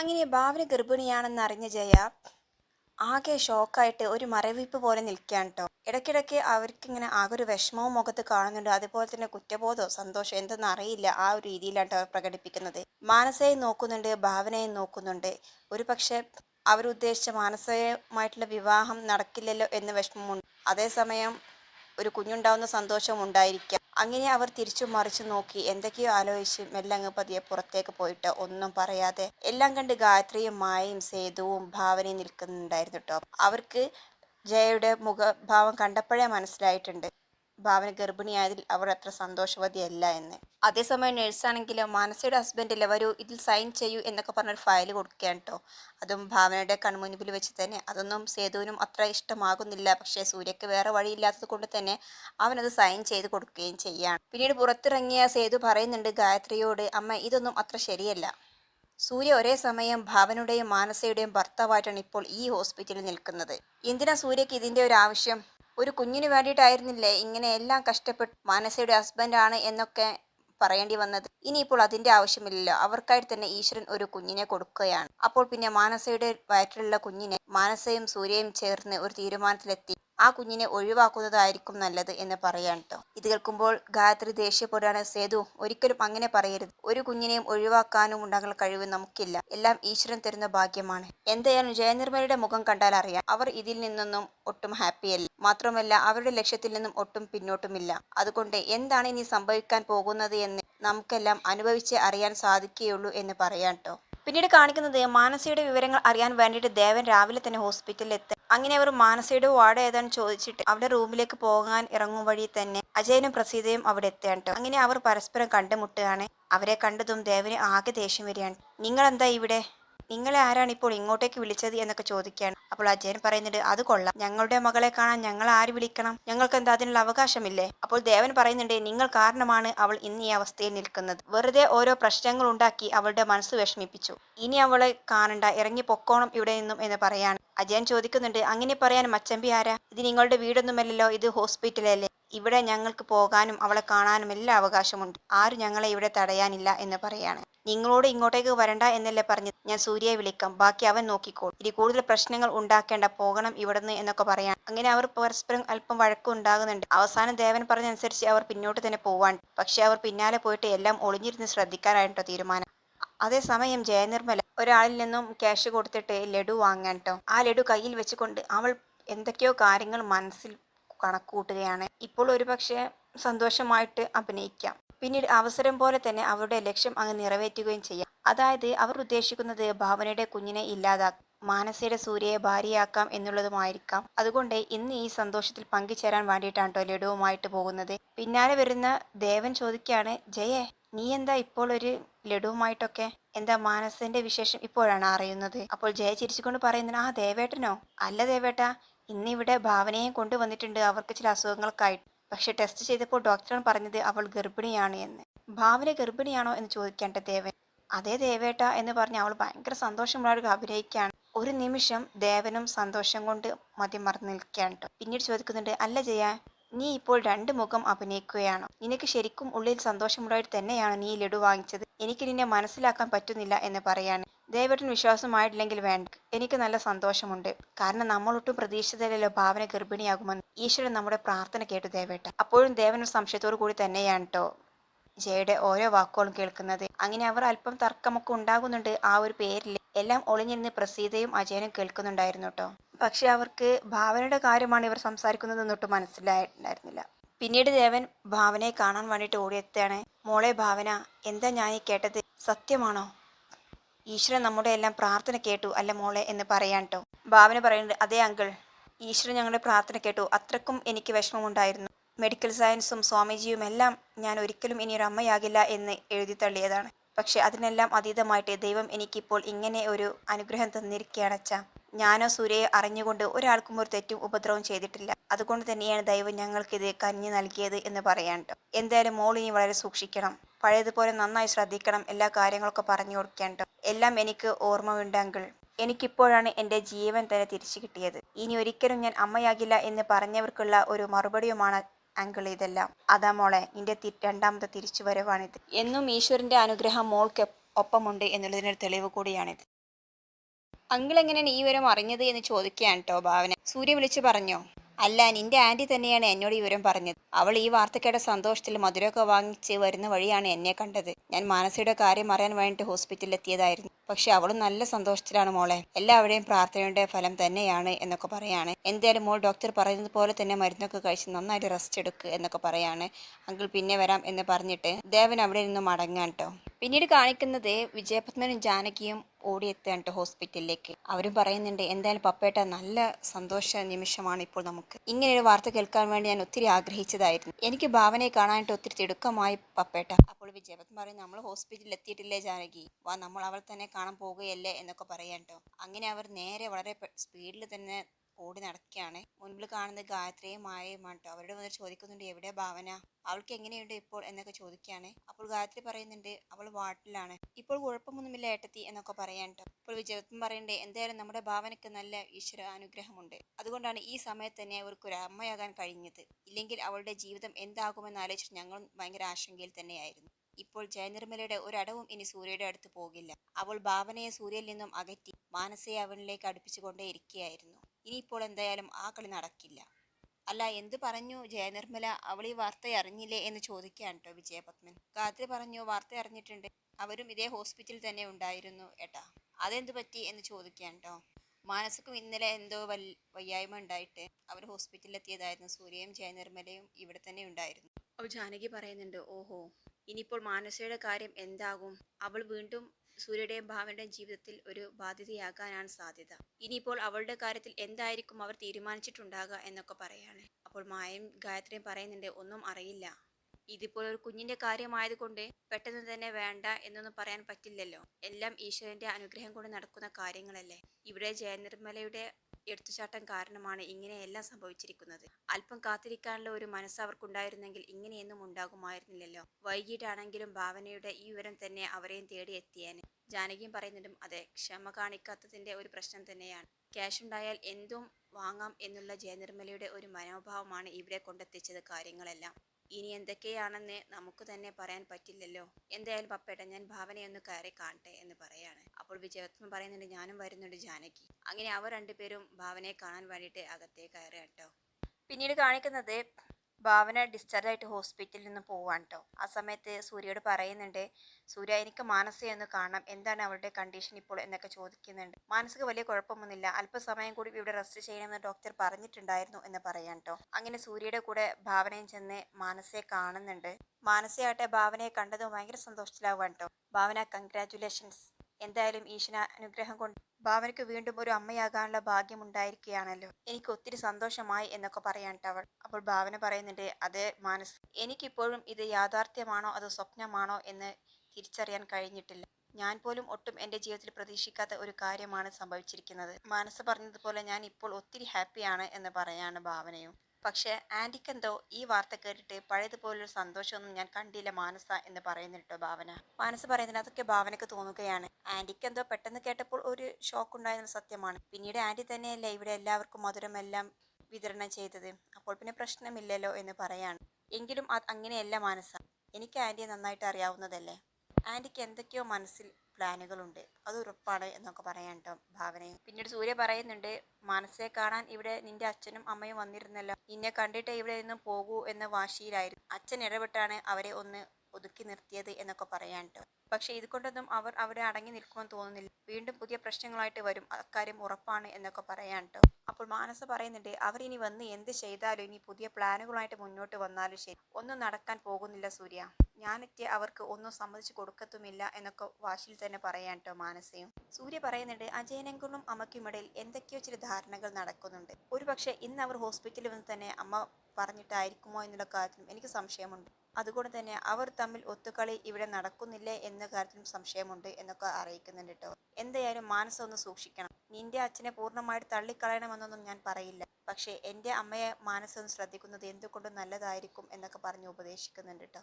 അങ്ങനെ ഭാവന ഗർഭിണിയാണെന്ന് അറിഞ്ഞ ജയ ആകെ ഷോക്കായിട്ട് ഒരു മരവിപ്പ് പോലെ നിൽക്കുകയാണ് കേട്ടോ. ഇടയ്ക്കിടയ്ക്ക് അവർക്ക് ഇങ്ങനെ ആകെ ഒരു വിഷമവും മുഖത്ത് കാണുന്നുണ്ട്. അതുപോലെ തന്നെ കുറ്റബോധമോ സന്തോഷം എന്തെന്ന് അറിയില്ല ആ ഒരു രീതിയിലാണ് അവർ പ്രകടിപ്പിക്കുന്നത്. മാനസയെ നോക്കുന്നുണ്ട് ഭാവനയെ നോക്കുന്നുണ്ട്. ഒരു പക്ഷേ അവരുദ്ദേശിച്ച മാനസികമായിട്ടുള്ള വിവാഹം നടക്കില്ലല്ലോ എന്ന് വിഷമമുണ്ട്. അതേസമയം ഒരു കുഞ്ഞുണ്ടാവുന്ന സന്തോഷം ഉണ്ടായിരിക്കാം. അങ്ങനെ അവർ തിരിച്ചു മറിച്ചു നോക്കി. എന്തൊക്കെയോ ആലോചിച്ച് മെല്ലെ അങ്ങ് പതിയെ പുറത്തേക്ക് പോയിട്ട് ഒന്നും പറയാതെ എല്ലാം കണ്ട് ഗായത്രിയും മായയും സേതുവും ഭാവനയും നിൽക്കുന്നുണ്ടായിരുന്നു കേട്ടോ അവർക്ക് ജയയുടെ മുഖഭാവം കണ്ടപ്പോഴേ മനസ്സിലായിട്ടുണ്ട്. ഭാവന ഗർഭിണിയായതിൽ അവർ അത്ര സന്തോഷവതിയല്ല എന്ന്. അതേസമയം നഴ്സാണെങ്കിലോ മാനസയുടെ ഹസ്ബൻഡിൽ വരൂ ഇതിൽ സൈൻ ചെയ്യൂ എന്നൊക്കെ പറഞ്ഞൊരു ഫയൽ കൊടുക്കുകയാണ് കേട്ടോ അതും ഭാവനയുടെ കൺമുൻപിൽ വെച്ച് തന്നെ. അതൊന്നും സേതുവിനും അത്ര ഇഷ്ടമാകുന്നില്ല. പക്ഷേ സൂര്യക്ക് വേറെ വഴിയില്ലാത്തത് കൊണ്ട് തന്നെ അവനത് സൈൻ ചെയ്ത് കൊടുക്കുകയും ചെയ്യാണ്. പിന്നീട് പുറത്തിറങ്ങിയ സേതു പറയുന്നുണ്ട് ഗായത്രിയോട് അമ്മ ഇതൊന്നും അത്ര ശരിയല്ല. സൂര്യ ഒരേ സമയം ഭാവനയുടെയും മാനസയുടെയും ഭർത്താവായിട്ടാണ് ഇപ്പോൾ ഈ ഹോസ്പിറ്റലിൽ നിൽക്കുന്നത്. എന്തിനാ സൂര്യക്ക് ഇതിന്റെ ഒരു ആവശ്യം? ഒരു കുഞ്ഞിന് വേണ്ടിയിട്ടായിരുന്നില്ലേ ഇങ്ങനെ എല്ലാം കഷ്ടപ്പെട്ട് മാനസയുടെ ഹസ്ബൻഡാണ് എന്നൊക്കെ പറയേണ്ടി വന്നത്? ഇനിയിപ്പോൾ അതിന്റെ ആവശ്യമില്ലല്ലോ. അവർക്കായിട്ട് തന്നെ ഈശ്വരൻ ഒരു കുഞ്ഞിനെ കൊടുക്കുകയാണ്. അപ്പോൾ പിന്നെ മാനസയുടെ വയറ്റിലുള്ള കുഞ്ഞിനെ മാനസയും സൂര്യയും ചേർന്ന് ഒരു തീരുമാനത്തിലെത്തി. ആ കുഞ്ഞിനെ ഒഴിവാക്കുന്നതായിരിക്കും നല്ലത് എന്ന് പറയാൻ കേട്ടോ ഇത് കേൾക്കുമ്പോൾ ഗായത്രി ദേഷ്യപ്പെടുകയാണ്. സേതു ഒരിക്കലും അങ്ങനെ പറയരുത്. ഒരു കുഞ്ഞിനെയും ഒഴിവാക്കാനും ഉണ്ടാകുന്ന കഴിവ് നമുക്കില്ല. എല്ലാം ഈശ്വരൻ തരുന്ന ഭാഗ്യമാണ്. എന്തായാലും ജയനിർമ്മലയുടെ മുഖം കണ്ടാൽ അറിയാം. അവർ ഇതിൽ നിന്നൊന്നും ഒട്ടും ഹാപ്പിയല്ല മാത്രമല്ല അവരുടെ ലക്ഷ്യത്തിൽ നിന്നും ഒട്ടും പിന്നോട്ടുമില്ല. അതുകൊണ്ട് എന്താണ് ഇനി സംഭവിക്കാൻ പോകുന്നത് എന്ന് നമുക്കെല്ലാം അനുഭവിച്ച് അറിയാൻ സാധിക്കുകയുള്ളൂ എന്ന് പറയാം കേട്ടോ പിന്നീട് കാണിക്കുന്നത് മാനസയുടെ വിവരങ്ങൾ അറിയാൻ വേണ്ടിയിട്ട് ദേവൻ രാവിലെ തന്നെ ഹോസ്പിറ്റലിൽ എത്തി. അങ്ങനെ അവർ മാനസയുടെ വാർഡ് ഏതാണെന്ന് ചോദിച്ചിട്ട് അവിടെ റൂമിലേക്ക് പോകാൻ ഇറങ്ങും വഴി തന്നെ അജയനും പ്രസീതയും അവിടെ എത്തുകയാണ് അങ്ങനെ അവർ പരസ്പരം കണ്ടുമുട്ടുകയാണ്. അവരെ കണ്ടതും ദേവന് ആകെ ദേഷ്യം വരികയാണ്. നിങ്ങളെന്താ ഇവിടെ? നിങ്ങളെ ആരാണ് ഇപ്പോൾ ഇങ്ങോട്ടേക്ക് വിളിച്ചത് എന്നൊക്കെ ചോദിക്കുകയാണ്. അപ്പോൾ അജയൻ പറയുന്നുണ്ട് അത് കൊള്ളാം. ഞങ്ങളുടെ മകളെ കാണാൻ ഞങ്ങൾ ആര് വിളിക്കണം? ഞങ്ങൾക്ക് എന്താ അതിനുള്ള അവകാശമില്ലേ? അപ്പോൾ ദേവൻ പറയുന്നുണ്ട് നിങ്ങൾ കാരണമാണ് അവൾ ഇന്ന് ഈ അവസ്ഥയിൽ നിൽക്കുന്നത്. വെറുതെ ഓരോ പ്രശ്നങ്ങൾ ഉണ്ടാക്കി അവളുടെ മനസ്സ് വിഷമിപ്പിച്ചു. ഇനി അവളെ കാണണ്ട. ഇറങ്ങി പൊക്കോണം ഇവിടെ നിന്നും എന്ന് പറയാണ്. അജയൻ ചോദിക്കുന്നുണ്ട് അങ്ങനെ പറയാൻ മച്ചമ്പി ആരാ? ഇത് നിങ്ങളുടെ വീടൊന്നുമല്ലല്ലോ ഇത് ഹോസ്പിറ്റലല്ലേ? ഇവിടെ ഞങ്ങൾക്ക് പോകാനും അവളെ കാണാനും എല്ലാ അവകാശമുണ്ട്. ആരും ഞങ്ങളെ ഇവിടെ തടയാനില്ല എന്ന് പറയാണ്. നിങ്ങളോട് ഇങ്ങോട്ടേക്ക് വരണ്ട എന്നല്ലേ പറഞ്ഞത്? ഞാൻ സൂര്യയെ വിളിക്കാം. ബാക്കി അവൻ നോക്കിക്കോളും. ഇനി കൂടുതൽ പ്രശ്നങ്ങൾ ഉണ്ടാക്കേണ്ട പോകണം ഇവിടുന്ന് എന്നൊക്കെ പറയാം അങ്ങനെ അവർ പരസ്പരം അല്പം വഴക്കുണ്ടാകുന്നുണ്ട് അവസാനം ദേവൻ പറഞ്ഞനുസരിച്ച് അവർ പിന്നോട്ട് തന്നെ പോവാൻ. പക്ഷെ അവർ പിന്നാലെ പോയിട്ട് എല്ലാം ഒളിഞ്ഞിരുന്ന് ശ്രദ്ധിക്കാനായിട്ടോ തീരുമാനം. അതേസമയം ജയനിർമ്മല ഒരാളിൽ നിന്നും ക്യാഷ് കൊടുത്തിട്ട് ലഡു വാങ്ങാൻ കേട്ടോ ആ ലഡു കയ്യിൽ വെച്ചുകൊണ്ട് അവൾ എന്തൊക്കെയോ കാര്യങ്ങൾ മനസ്സിൽ കണക്കുകൂട്ടുകയാണ് ഇപ്പോൾ ഒരുപക്ഷെ സന്തോഷമായിട്ട് അഭിനയിക്കാം. പിന്നീട് അവസരം പോലെ തന്നെ അവരുടെ ലക്ഷ്യം അങ്ങ് നിറവേറ്റുകയും ചെയ്യാം. അതായത് അവർ ഉദ്ദേശിക്കുന്നത് ഭാവനയുടെ കുഞ്ഞിനെ ഇല്ലാതാക്കും മാനസയുടെ സൂര്യയെ ഭാര്യയാക്കാം എന്നുള്ളതുമായിരിക്കാം. അതുകൊണ്ട് ഇന്ന് ഈ സന്തോഷത്തിൽ പങ്കുചേരാൻ വേണ്ടിയിട്ടാണ് ലഡുവുമായിട്ട് പോകുന്നത്. പിന്നാലെ വരുന്ന ദേവൻ ചോദിക്കുകയാണ് ജയേ നീ എന്താ ഇപ്പോൾ ഒരു ലഡുവുമായിട്ടൊക്കെ? എന്താ മാനസിന്റെ വിശേഷം ഇപ്പോഴാണ് അറിയുന്നത്? അപ്പോൾ ജയ ചിരിച്ചുകൊണ്ട് പറയുന്നത് ആ ദേവേട്ടനോ? അല്ല ദേവേട്ട ഇന്നിവിടെ ഭാവനയും കൊണ്ടുവന്നിട്ടുണ്ട്. അവർക്ക് ചില അസുഖങ്ങൾക്കായിട്ട്. പക്ഷെ ടെസ്റ്റ് ചെയ്തപ്പോൾ ഡോക്ടറാണ് പറഞ്ഞത് അവൾ ഗർഭിണിയാണ് എന്ന്. ഭാവന ഗർഭിണിയാണോ എന്ന് ചോദിക്കേണ്ട ദേവൻ. അതേ ദേവേട്ട എന്ന് പറഞ്ഞ് അവൾ ഭയങ്കര സന്തോഷമുള്ള അഭിനയിക്കുകയാണ്. ഒരു നിമിഷം ദേവനും സന്തോഷം കൊണ്ട് മതിമറന്ന് നിൽക്കുകയാണ് ട്ടോ. പിന്നീട് ചോദിക്കുന്നുണ്ട് അല്ല ജയ നീ ഇപ്പോൾ രണ്ട് മുഖം അഭിനയിക്കുകയാണോ? നിനക്ക് ശരിക്കും ഉള്ളിൽ സന്തോഷമുള്ളവർ തന്നെയാണ് നീ ലഡു വാങ്ങിച്ചത്. എനിക്ക് നിന്നെ മനസ്സിലാക്കാൻ പറ്റുന്നില്ല എന്ന് പറയാണ്. ദേവേട്ടൻ വിശ്വാസമായിട്ടില്ലെങ്കിൽ വേണ്ട. എനിക്ക് നല്ല സന്തോഷമുണ്ട്. കാരണം നമ്മളൊട്ടും പ്രതീക്ഷിച്ചതല്ലോ ഭാവന ഗർഭിണിയാകുമെന്ന്. ഈശ്വരൻ നമ്മുടെ പ്രാർത്ഥന കേട്ടു ദേവേട്ട. അപ്പോഴും ദേവൻ സംശയത്തോടു കൂടി തന്നെയാണ് കേട്ടോ ജയയുടെ ഓരോ വാക്കുകളും കേൾക്കുന്നത്. അങ്ങനെ അവർ അല്പം തർക്കമൊക്കെ ഉണ്ടാകുന്നുണ്ട്. ആ ഒരു പേരിൽ എല്ലാം ഒളിഞ്ഞിരുന്ന് പ്രസീതയും അജയനും കേൾക്കുന്നുണ്ടായിരുന്നു കേട്ടോ പക്ഷെ അവർക്ക് ഭാവനയുടെ കാര്യമാണ് ഇവർ സംസാരിക്കുന്നത് എന്നൊട്ടും മനസ്സിലായിട്ടുണ്ടായിരുന്നില്ല. പിന്നീട് ദേവൻ ഭാവനയെ കാണാൻ വേണ്ടിയിട്ട് ഓടിയെത്തുകയാണ് മോളെ ഭാവന എന്താ ഞാൻ കേട്ടത്? സത്യമാണോ? ഈശ്വരൻ നമ്മുടെ എല്ലാം പ്രാർത്ഥന കേട്ടു അല്ല മോളെ എന്ന് പറയാൻ കേട്ടോ ഭാവന പറയുന്നുണ്ട് അതേ അങ്കിൾ ഈശ്വരൻ ഞങ്ങളുടെ പ്രാർത്ഥന കേട്ടു. അത്രക്കും എനിക്ക് വിഷമമുണ്ടായിരുന്നു. മെഡിക്കൽ സയൻസും സ്വാമിജിയും എല്ലാം ഞാൻ ഒരിക്കലും ഇനി ഒരു അമ്മയാകില്ല എന്ന് എഴുതി തള്ളിയതാണ്. പക്ഷെ അതിനെല്ലാം അതീതമായിട്ട് ദൈവം എനിക്കിപ്പോൾ ഇങ്ങനെ ഒരു അനുഗ്രഹം തന്നിരിക്കുകയാണ് അച്ഛാ. ഞാനോ സൂര്യയെ അറിഞ്ഞുകൊണ്ട് ഒരാൾക്കും ഒരു തെറ്റും ഉപദ്രവം ചെയ്തിട്ടില്ല. അതുകൊണ്ട് തന്നെയാണ് ദൈവം ഞങ്ങൾക്കിത് കഞ്ഞി നൽകിയത് എന്ന് പറയാണ്ട് എന്തായാലും മോൾ ഇനി വളരെ സൂക്ഷിക്കണം. പഴയതുപോലെ നന്നായി ശ്രദ്ധിക്കണം. എല്ലാ കാര്യങ്ങളൊക്കെ പറഞ്ഞു കൊടുക്കേണ്ട എല്ലാം എനിക്ക് ഓർമ്മയുണ്ടെങ്കിൽ എനിക്കിപ്പോഴാണ് എന്റെ ജീവൻ തന്നെ തിരിച്ചു കിട്ടിയത്. ഇനി ഒരിക്കലും ഞാൻ അമ്മയാകില്ല എന്ന് പറഞ്ഞവർക്കുള്ള ഒരു മറുപടിയുമാണ് അങ്കിൾ ഇതെല്ലാം. അതാ മോളെ നിന്റെ രണ്ടാമത്തെ തിരിച്ചു വരവാണിത് എന്നും ഈശ്വരന്റെ അനുഗ്രഹം മോൾക്ക് ഒപ്പമുണ്ട് എന്നുള്ളതിനൊരു തെളിവ് കൂടിയാണിത്. അങ്കിൾ എങ്ങനെയാണ് ഈ വിവരം അറിഞ്ഞത് എന്ന് ചോദിക്കുകയാണ് കേട്ടോ ഭാവന. സൂര്യ വിളിച്ചു പറഞ്ഞോ അല്ല നിന്റെ ആന്റി തന്നെയാണ് എന്നോട് ഈ വിവരം പറഞ്ഞത്. അവൾ ഈ വാർത്തക്കേടെ സന്തോഷത്തിൽ മധുരമൊക്കെ വാങ്ങിച്ച് വരുന്ന വഴിയാണ് എന്നെ കണ്ടത്. ഞാൻ മാനസയുടെ കാര്യം അറിയാൻ വേണ്ടിയിട്ട് ഹോസ്പിറ്റലിൽ എത്തിയതായിരുന്നു. പക്ഷെ അവളും നല്ല സന്തോഷത്തിലാണ് മോളെ. എല്ലാവരുടെയും പ്രാർത്ഥനയുടെ ഫലം തന്നെയാണ് എന്നൊക്കെ പറയാണ്. എന്തായാലും മോൾ ഡോക്ടർ പറയുന്നത് പോലെ തന്നെ മരുന്നൊക്കെ കഴിച്ച് നന്നായിട്ട് റെസ്റ്റ് എടുക്കുക എന്നൊക്കെ പറയാണ്. അങ്കിൾ പിന്നെ വരാം എന്ന് പറഞ്ഞിട്ട് ദേവൻ അവിടെ നിന്ന് മടങ്ങാൻ കേട്ടോ പിന്നീട് കാണിക്കുന്നത് വിജയപത്മനും ജാനകിയും ഓടിയെത്തുകയാണ് കേട്ടോ ഹോസ്പിറ്റലിലേക്ക്. അവരും പറയുന്നുണ്ട് എന്തായാലും പപ്പേട്ട നല്ല സന്തോഷ നിമിഷമാണ് ഇപ്പോൾ നമുക്ക്. ഇങ്ങനെ ഒരു വാർത്ത കേൾക്കാൻ വേണ്ടി ഞാൻ ഒത്തിരി ആഗ്രഹിച്ചതായിരുന്നു. എനിക്ക് ഭാവനയെ കാണാനായിട്ട് ഒത്തിരി തിടുക്കമായി പപ്പേട്ട. അപ്പോൾ വിജയപത്മ പറയും നമ്മൾ ഹോസ്പിറ്റലിൽ എത്തിയിട്ടില്ലേ ജാനകി? വാ നമ്മൾ അവൾ തന്നെ കാണാൻ പോവുകയല്ലേ എന്നൊക്കെ പറയാൻ അങ്ങനെ അവർ നേരെ വളരെ സ്പീഡിൽ തന്നെ ഓടി നടക്കുകയാണ്. മുൻപിൽ കാണുന്ന ഗായത്രിയും മായയുമാണ് കേട്ടോ അവരോട് വന്ന് ചോദിക്കുന്നുണ്ട് എവിടെ ഭാവന? അവൾക്ക് എങ്ങനെയുണ്ട് ഇപ്പോൾ? എന്നൊക്കെ ചോദിക്കുകയാണ്. അപ്പോൾ ഗായത്രി പറയുന്നുണ്ട് അവൾ വാട്ടിലാണ്. ഇപ്പോൾ കുഴപ്പമൊന്നുമില്ല ഏട്ടത്തി എന്നൊക്കെ പറയാൻ കേട്ടോ അപ്പോൾ വിജയത്തും പറയണ്ടേ എന്തായാലും നമ്മുടെ ഭാവനയ്ക്ക് നല്ല ഈശ്വര അനുഗ്രഹമുണ്ട്. അതുകൊണ്ടാണ് ഈ സമയത്ത് തന്നെ അവർക്ക് ഒരു അമ്മയാകാൻ കഴിഞ്ഞത്. ഇല്ലെങ്കിൽ അവളുടെ ജീവിതം എന്താകുമെന്ന് ആലോചിച്ച് ഞങ്ങളും ഭയങ്കര ആശങ്കയിൽ തന്നെയായിരുന്നു. ഇപ്പോൾ ജയനിർമ്മലയുടെ ഒരടവും ഇനി സൂര്യയുടെ അടുത്ത് പോകില്ല. അവൾ ഭാവനയെ സൂര്യയിൽ നിന്നും അകറ്റി മാനസയെ അവനിലേക്ക് അടുപ്പിച്ചുകൊണ്ടേ ഇരിക്കുകയായിരുന്നു ഇനിയിപ്പോൾ എന്തായാലും ആ കളി നടക്കില്ല. അല്ല എന്ത് പറഞ്ഞു? ജയനിർമ്മല അവൾ ഈ വാർത്ത അറിഞ്ഞില്ലേ എന്ന് ചോദിക്കുകയാണ് കേട്ടോ വിജയപത്മൻ. ഗാത്രി പറഞ്ഞു വാർത്ത അറിഞ്ഞിട്ടുണ്ട്. അവരും ഇതേ ഹോസ്പിറ്റലിൽ തന്നെ ഉണ്ടായിരുന്നു ഏട്ടാ. അതെന്ത് പറ്റി? എന്ന് ചോദിക്കുകയാണ് കേട്ടോ. മാനസക്കും ഇന്നലെ എന്തോ വൽ വയ്യായ്മ ഉണ്ടായിട്ട് അവർ ഹോസ്പിറ്റലിൽ എത്തിയതായിരുന്നു സൂര്യയും ജയനിർമ്മലയും ഇവിടെ തന്നെ ഉണ്ടായിരുന്നു. അപ്പോൾ ജാനകി പറയുന്നുണ്ട് ഓഹോ ഇനിയിപ്പോൾ മാനസയുടെ കാര്യം എന്താകും? അവൾ വീണ്ടും സൂര്യയുടെയും ഭാവനയുടെയും ജീവിതത്തിൽ ഒരു ബാധ്യതയാകാനാണ് സാധ്യത. ഇനിയിപ്പോൾ അവളുടെ കാര്യത്തിൽ എന്തായിരിക്കും അവർ തീരുമാനിച്ചിട്ടുണ്ടാകുക എന്നൊക്കെ പറയാണ്. അപ്പോൾ മായയും ഗായത്രിയും പറയുന്നുണ്ട് ഒന്നും അറിയില്ല. ഇതിപ്പോൾ ഒരു കുഞ്ഞിന്റെ കാര്യമായതുകൊണ്ട് പെട്ടെന്ന് തന്നെ വേണ്ട എന്നൊന്നും പറയാൻ പറ്റില്ലല്ലോ. എല്ലാം ഈശ്വരന്റെ അനുഗ്രഹം കൊണ്ട് നടക്കുന്ന കാര്യങ്ങളല്ലേ. ഇവിടെ ജയനിർമ്മലയുടെ എടുത്തുചാട്ടം കാരണമാണ് ഇങ്ങനെയെല്ലാം സംഭവിച്ചിരിക്കുന്നത്. അല്പം കാത്തിരിക്കാനുള്ള ഒരു മനസ്സ് അവർക്കുണ്ടായിരുന്നെങ്കിൽ ഇങ്ങനെയൊന്നും ഉണ്ടാകുമായിരുന്നില്ലല്ലോ. വൈകിട്ടാണെങ്കിലും ഭാവനയുടെ ഈ വിവരം തന്നെ അവരെയും തേടി എത്തിയേനെ ജാനകിയും പറയുന്നതും അതെ ക്ഷമ കാണിക്കാത്തതിന്റെ ഒരു പ്രശ്നം തന്നെയാണ്. ക്യാഷ് ഉണ്ടായാൽ എന്തും വാങ്ങാം എന്നുള്ള ജയനിർമ്മലയുടെ ഒരു മനോഭാവമാണ് ഇവിടെ കൊണ്ടെത്തിച്ചത് കാര്യങ്ങളെല്ലാം. ഇനി എന്തൊക്കെയാണെന്ന് നമുക്ക് തന്നെ പറയാൻ പറ്റില്ലല്ലോ. എന്തായാലും പപ്പേട്ട ഞാൻ ഭാവനയൊന്ന് കയറി കാണട്ടെ എന്ന് പറയാണ്. അപ്പോൾ വിജയത്മ പറയുന്നുണ്ട് ഞാനും വരുന്നുണ്ട് ജാനകി. അങ്ങനെ അവർ രണ്ടുപേരും ഭാവനയെ കാണാൻ വേണ്ടിയിട്ട് അകത്തേക്ക് കയറി കേട്ടോ. പിന്നീട് കാണിക്കുന്നത് ഭാവന ഡിസ്ചാർജ് ആയിട്ട് ഹോസ്പിറ്റലിൽ നിന്ന് പോവാണ് കേട്ടോ ആ സമയത്ത് സൂര്യയോട് പറയുന്നുണ്ട് സൂര്യ എനിക്ക് മാനസയെ ഒന്ന് കാണാം എന്താണ് അവളുടെ കണ്ടീഷൻ ഇപ്പോൾ? എന്നൊക്കെ ചോദിക്കുന്നുണ്ട്. മാനസിക വലിയ കുഴപ്പമൊന്നുമില്ല. അല്പസമയം കൂടി ഇവിടെ റെസ്റ്റ് ചെയ്യണമെന്ന് ഡോക്ടർ പറഞ്ഞിട്ടുണ്ടായിരുന്നു എന്ന് പറയാൻ കേട്ടോ അങ്ങനെ സൂര്യയുടെ കൂടെ ഭാവനയും ചെന്ന് മാനസയെ കാണുന്നുണ്ട്. മാനസയാട്ടെ ഭാവനയെ കണ്ടത് ഭയങ്കര സന്തോഷത്തിലാവാൻ കേട്ടോ ഭാവന കൺഗ്രാറ്റുലേഷൻസ് എന്തായാലും ഈശ്വര അനുഗ്രഹം കൊണ്ട് ഭാവനയ്ക്ക് വീണ്ടും ഒരു അമ്മയാകാനുള്ള ഭാഗ്യം ഉണ്ടായിരിക്കുകയാണല്ലോ എനിക്ക് ഒത്തിരി സന്തോഷമായി എന്നൊക്കെ പറയാൻ അവൾ അപ്പോൾ ഭാവന പറയുന്നുണ്ട് അതേ മാനസ്. എനിക്കിപ്പോഴും ഇത് യാഥാർത്ഥ്യമാണോ അതോ സ്വപ്നമാണോ എന്ന് തിരിച്ചറിയാൻ കഴിഞ്ഞിട്ടില്ല. ഞാൻ പോലും ഒട്ടും എന്റെ ജീവിതത്തിൽ പ്രതീക്ഷിക്കാത്ത ഒരു കാര്യമാണ് സംഭവിച്ചിരിക്കുന്നത്. മനസ്സ് പറഞ്ഞതുപോലെ ഞാൻ ഇപ്പോൾ ഒത്തിരി ഹാപ്പിയാണ് എന്ന് പറയാണ് ഭാവനയും. പക്ഷേ ആന്റിക്കെന്തോ ഈ വാർത്ത കേട്ടിട്ട് പഴയതുപോലൊരു സന്തോഷമൊന്നും ഞാൻ കണ്ടില്ല മാനസ എന്ന് പറയുന്നുട്ടോ ഭാവന. മാനസ പറയുന്നതിന് അതൊക്കെ ഭാവനക്ക് തോന്നുകയാണ്. ആന്റിക്കെന്തോ പെട്ടെന്ന് കേട്ടപ്പോൾ ഒരു ഷോക്ക് ഉണ്ടായിരുന്ന സത്യമാണ്. പിന്നീട് ആന്റി തന്നെയല്ലേ ഇവിടെ എല്ലാവർക്കും മധുരമെല്ലാം വിതരണം ചെയ്തത്. അപ്പോൾ പിന്നെ പ്രശ്നമില്ലല്ലോ എന്ന് പറയാണ്. എങ്കിലും അത് അങ്ങനെയല്ല മാനസ. എനിക്ക് ആന്റിയെ നന്നായിട്ട് അറിയാവുന്നതല്ലേ? ആന്റിക്ക് എന്തൊക്കെയോ മനസ്സിൽ പ്ലാനുകളുണ്ട്. അത് ഉറപ്പാണ് എന്നൊക്കെ പറയാൻ കേട്ടോ ഭാവനയും പിന്നീട് സൂര്യ പറയുന്നുണ്ട് മനസ്സെ കാണാൻ ഇവിടെ നിന്റെ അച്ഛനും അമ്മയും വന്നിരുന്നല്ലോ. നിന്നെ കണ്ടിട്ട് ഇവിടെ നിന്നും പോകൂ എന്ന വാശിയിലായിരുന്നു. അച്ഛൻ ഇടപെട്ടാണ് അവരെ ഒന്ന് ഒതുക്കി നിർത്തിയത് എന്നൊക്കെ പറയാൻ കേട്ടോ. പക്ഷെ ഇതുകൊണ്ടൊന്നും അവർ അവിടെ അടങ്ങി നിൽക്കുമെന്ന് തോന്നുന്നില്ല. വീണ്ടും പുതിയ പ്രശ്നങ്ങളായിട്ട് വരും. അക്കാര്യം ഉറപ്പാണ് എന്നൊക്കെ പറയാൻ കേട്ടോ. അപ്പോൾ മാനസ പറയുന്നുണ്ട് അവർ ഇനി വന്ന് എന്ത് ചെയ്താലും ഇനി പുതിയ പ്ലാനുകളായിട്ട് മുന്നോട്ട് വന്നാലും ശരി. ഒന്നും നടക്കാൻ പോകുന്നില്ല സൂര്യ. ഞാനെത്തിയ അവർക്ക് ഒന്നും സമ്മതിച്ചു കൊടുക്കത്തുമില്ല എന്നൊക്കെ വാശിൽ തന്നെ പറയാൻ കേട്ടോ മാനസയും. സൂര്യ പറയുന്നുണ്ട് അജയനങ്കളും അമ്മയ്ക്കുമിടയിൽ എന്തൊക്കെയോ ചില ധാരണകൾ നടക്കുന്നുണ്ട്. ഒരു പക്ഷേ ഇന്ന് അവർ ഹോസ്പിറ്റലിൽ വന്ന് തന്നെ അമ്മ പറഞ്ഞിട്ടായിരിക്കുമോ എന്നുള്ള കാര്യത്തിലും എനിക്ക് സംശയമുണ്ട്. അതുകൊണ്ട് തന്നെ അവർ തമ്മിൽ ഒത്തുകളി ഇവിടെ നടക്കുന്നില്ലേ എന്ന കാര്യത്തിലും സംശയമുണ്ട് എന്നൊക്കെ അറിയിക്കുന്നുണ്ട് കേട്ടോ എന്തായാലും മാനസം ഒന്ന് സൂക്ഷിക്കണം. നിന്റെ അച്ഛനെ പൂർണമായിട്ട് തള്ളിക്കളയണമെന്നൊന്നും ഞാൻ പറയില്ല. പക്ഷേ എന്റെ അമ്മയെ മാനസം ശ്രദ്ധിക്കുന്നത് എന്തുകൊണ്ടും നല്ലതായിരിക്കും എന്നൊക്കെ പറഞ്ഞ് ഉപദേശിക്കുന്നുണ്ട് കേട്ടോ